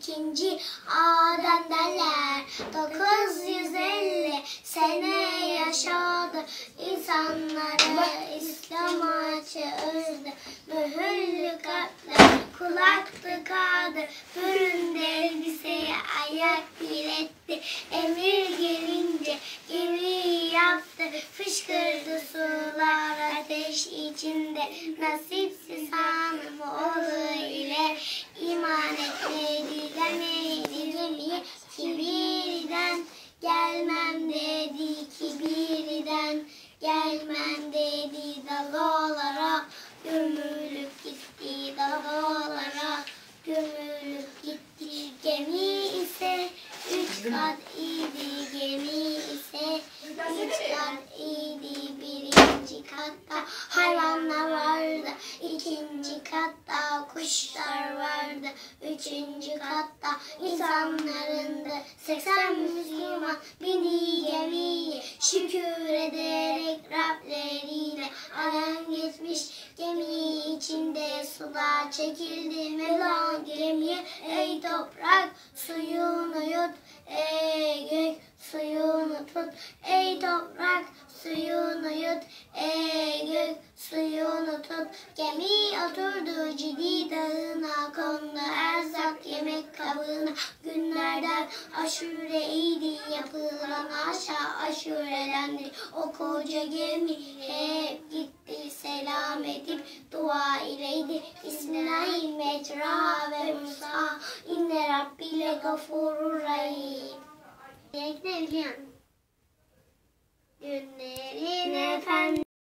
ikinci Adem derler. 950 sene yaşadı. İnsanları İslam'a çağırdı. Mühürlü kalpler kulak tıkadı. Büründü elbiseye ayak diretti. Emir gelince gemiyi yaptı. Fışkırdı sular ateş içinde. Nasipsiz hanım oğlu kat idi gemi ise üç kat idi. Birinci katta hayvanlar vardı ikinci katta kuşlar vardı üçüncü katta insanların da seksen Müslüman bindi gemiye şükür ederek Rableriyle aran geçmiş. Gemi içinde sular çekildi Mevla gemiye ey toprak suyunu ey toprak suyunu yut. Ey gök suyunu tut. Gemi oturdu ciddi dağına kondu. Erzak yemek kabına günlerden aşureydi yapılan aşağı aşurelendi. O koca gemi hep gitti. Selam edip dua ileydi. Bismillahirrahmanirrahim mecra ve musa inne rabbile gafurur rahim. Gidelim. Günlerin efendim.